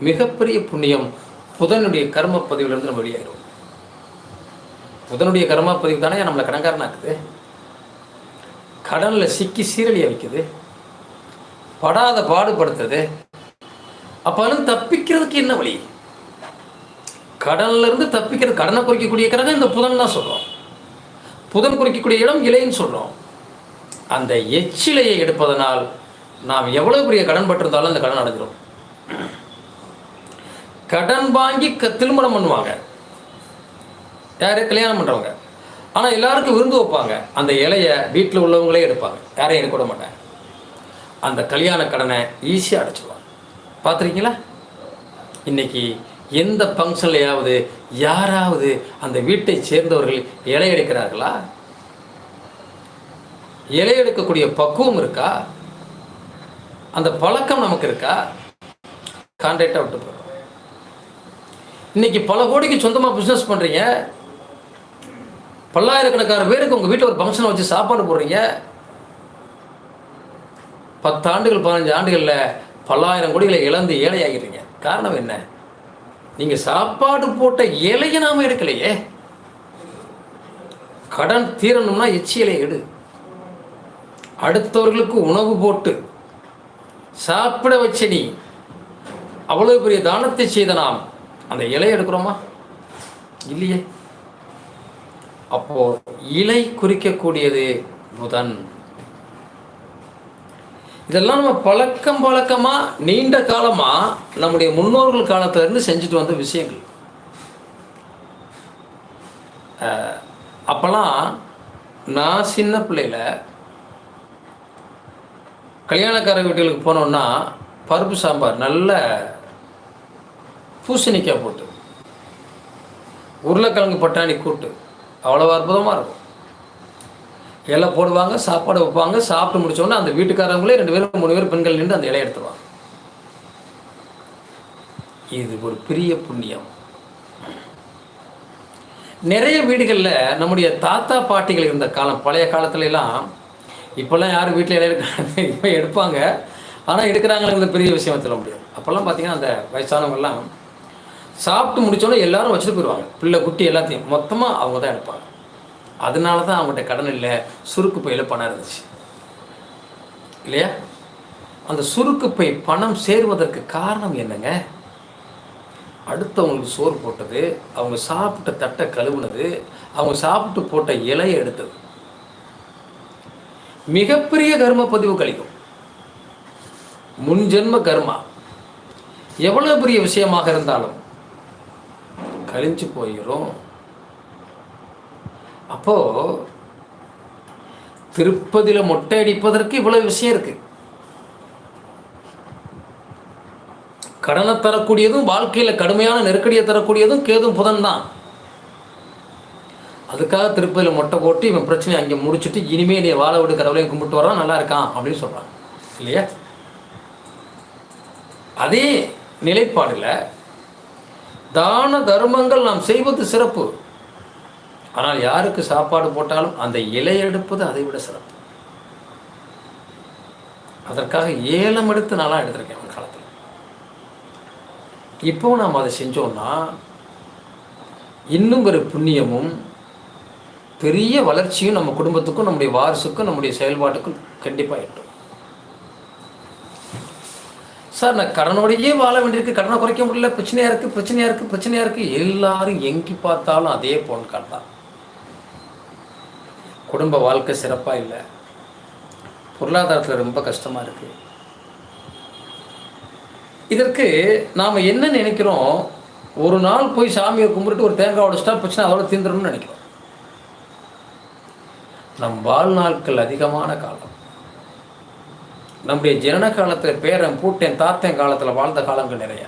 மிகப்பெரிய புண்ணியம் புதனுடைய கர்ம பதிவிலிருந்து நம்ம வெளியாயிரும். புதனுடைய கர்ம பதிவு தானே நம்மளை கடன்காரனாக்குது. கடனில் சிக்கி சீரழிய வைக்குது. படாத பாடுபடுத்துது அப்போலும் தப்பிக்கிறதுக்கு என்ன வழி? கடல்ல இருந்து தப்பிக்கிறது கடனை குறைக்கக்கூடிய கிரகம் இந்த புதன் தான் சொல்கிறோம் புதன் குறிக்கக்கூடிய இடம் இலைன்னு சொல்கிறோம் அந்த எச்சிலையை எடுப்பதனால் நாம் எவ்வளோ பெரிய கடன் பட்டிருந்தாலும் அந்த கடன் அடைஞ்சிடும் கடன் வாங்கி க திருமணம் பண்ணுவாங்க. யாரு? கல்யாணம் பண்ணுறவங்க ஆனால் எல்லாருக்கும் விருந்து வைப்பாங்க. அந்த இலையை வீட்டில் உள்ளவங்களே எடுப்பாங்க. யாரையும் எடுக்க விட மாட்டாங்க. அந்த கல்யாண கடனை ஈஸியாக அடைச்சிடுவாங்க பார்த்துருக்கீங்களா? இன்னைக்கு எந்த ஃபங்க்ஷன்லையாவது யாராவது அந்த வீட்டை சேர்ந்தவர்கள் இலை எடுக்கிறார்களா? இலை எடுக்கக்கூடிய பக்குவம் இருக்கா? அந்த பழக்கம் நமக்கு இருக்கா? கான்ட்ராக்டாக விட்டு போகிறோம் இன்னைக்கு பல கோடிக்கு சொந்தமாக பிஸ்னஸ் பண்ணுறீங்க பல்லாயிரக்கணக்கான பேருக்கு உங்கள் வீட்டில் ஒரு ஃபங்க்ஷனை வச்சு சாப்பாடு போடுறீங்க. பத்து ஆண்டுகள் பதினஞ்சு ஆண்டுகளில் பல்லாயிரம் கோடிகளை இழந்து ஏழையாகிறீங்க காரணம் என்ன? நீங்கள் சாப்பாடு போட்ட இலையை நாம் எடுக்கலையே. கடன் தீரணும்னா எச்சியலை எடு. அடுத்தவர்களுக்கு உணவு போட்டு சாப்பிட வச்ச நீ அவ்வளவு பெரிய தானத்தை செய்த நாம் அந்த இலையை எடுக்கிறோமா? இல்லையே. அப்போ இலை குறிக்கக்கூடியது புதன் இதெல்லாம் நம்ம பழக்கம் பழக்கமாக நீண்ட காலமா நம்முடைய முன்னோர்கள் காலத்துல இருந்து செஞ்சுட்டு வந்த விஷயங்கள். அப்போல்லாம் நான் சின்ன பிள்ளையில கல்யாணக்கார வீட்டுகளுக்கு போனோம்னா பருப்பு சாம்பார் நல்ல பூசணிக்காய் போட்டு உருளைக்கிழங்கு பட்டாணி கூட்டு அவ்வளோ அற்புதமாக இருக்கும். இலை போடுவாங்க சாப்பாடு வைப்பாங்க சாப்பிட்டு முடிச்சோடனே அந்த வீட்டுக்காரங்களே ரெண்டு பேரும் மூணு பேர் பெண்கள் நின்று அந்த இலையை எடுத்துருவாங்க. இது ஒரு பெரிய புண்ணியம். நிறைய வீடுகளில் நம்முடைய தாத்தா பாட்டிகள் இருந்த காலம் பழைய காலத்துலலாம் இப்போல்லாம் யாரும் வீட்டில் இலையில இப்போ எடுப்பாங்க. ஆனால் எடுக்கிறாங்களே பெரிய விஷயம் சொல்ல முடியாது. அப்போல்லாம் பார்த்தீங்கன்னா அந்த வயசானவங்கெல்லாம் சாப்பிட்டு முடித்தோடனே எல்லாரும் வச்சுட்டு போயிடுவாங்க பிள்ளை குட்டி எல்லாத்தையும். மொத்தமாக அவங்க தான் எடுப்பாங்க. அதனால தான் அவங்ககிட்ட கடன் இல்லை சுருக்கு பையில் பணம் இருந்துச்சு. இல்லையா? அந்த சுருக்கு பை பணம் சேருவதற்கு காரணம் என்னங்க? அடுத்தவங்களுக்கு சோறு போட்டது அவங்க சாப்பிட்ட தட்டை கழுவுனது அவங்க சாப்பிட்டு போட்ட இலையை எடுத்தது. மிகப்பெரிய கர்ம பதிவு கழிக்கும். முன்ஜென்ம கர்மா. எவ்வளோ பெரிய விஷயமாக இருந்தாலும் கழிஞ்சு போயிடும் அப்போ திருப்பதியில மொட்டை அடிப்பதற்கு இவ்வளவு விஷயம் இருக்கு. கடனை தரக்கூடியதும் வாழ்க்கையில கடுமையான நெருக்கடியை தரக்கூடியதும் கேதும் புதன் தான். அதுக்காக திருப்பதியில மொட்டை போட்டு இவன் பிரச்சனையை அங்கே முடிச்சுட்டு இனிமே நீ வாழ விடு கடவுளையும் கும்பிட்டு வரான் நல்லா இருக்கான் அப்படின்னு சொல்கிறான் இல்லையா? அதே நிலைப்பாடுல தான தர்மங்கள் நாம் செய்வது சிறப்பு. ஆனால் யாருக்கு சாப்பாடு போட்டாலும் அந்த இலை எடுப்பது அதை விட சிறப்பு. அதற்காக ஏலம் எடுத்து நான்லாம் எடுத்திருக்கேன் அவன் காலத்தில். இப்போ நாம் அதை செஞ்சோம்னா இன்னும் ஒரு புண்ணியமும் பெரிய வளர்ச்சியும் நம்ம குடும்பத்துக்கும் நம்முடைய வாரிசுக்கும் நம்முடைய செயல்பாட்டுக்கும் கண்டிப்பாக எட்டும். சார் நான் கடனோடையே வாழ வேண்டியிருக்கு. கடனை குறைக்க முடியல. பிரச்சனையாக இருக்குது பிரச்சனையாக இருக்குது பிரச்சனையா இருக்குது எல்லாரும் எங்கே பார்த்தாலும் அதே போன் தான். குடும்ப வாழ்க்கை சிறப்பாக இல்லை. பொருளாதாரத்தில் ரொம்ப கஷ்டமாக இருக்குது இதற்கு நாம் என்ன நினைக்கிறோம்? ஒரு நாள் போய் சாமியை கும்பிட்டுட்டு ஒரு தேங்காய் உடச்சிட்டா பிரச்சனை அதோட தீந்துடணும்னு நினைக்கிறோம். நம் வாழ்நாட்கள் அதிகமான காலம். நம்முடைய ஜனன காலத்தில் பேரன் பூட்டேன் தாத்தன் காலத்தில் வாழ்ந்த காலங்கள் நிறைய.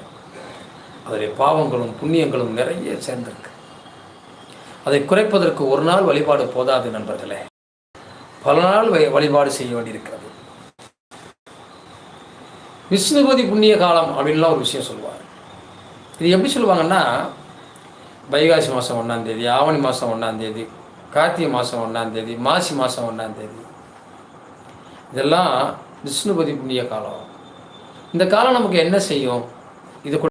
அதனுடைய பாவங்களும் புண்ணியங்களும் நிறைய சேர்ந்திருக்கு. அதை குறைப்பதற்கு ஒரு நாள் வழிபாடு போதாது நண்பர்களே. பல நாள் வழிபாடு செய்ய வேண்டியிருக்கிறது. விஷ்ணுபதி புண்ணிய காலம் அப்படின்லாம் ஒரு விஷயம் சொல்லுவார் இது எப்படி சொல்லுவாங்கன்னா வைகாசி மாதம் ஒன்றாந்தேதி ஆவணி மாதம் ஒன்றாந்தேதி கார்த்திகை மாதம் ஒன்றாந்தேதி மாசி மாதம் ஒன்றாந்தேதி இதெல்லாம் விஷ்ணுபதி புண்ணிய காலம். இந்த காலம் நமக்கு என்ன செய்யும்? இது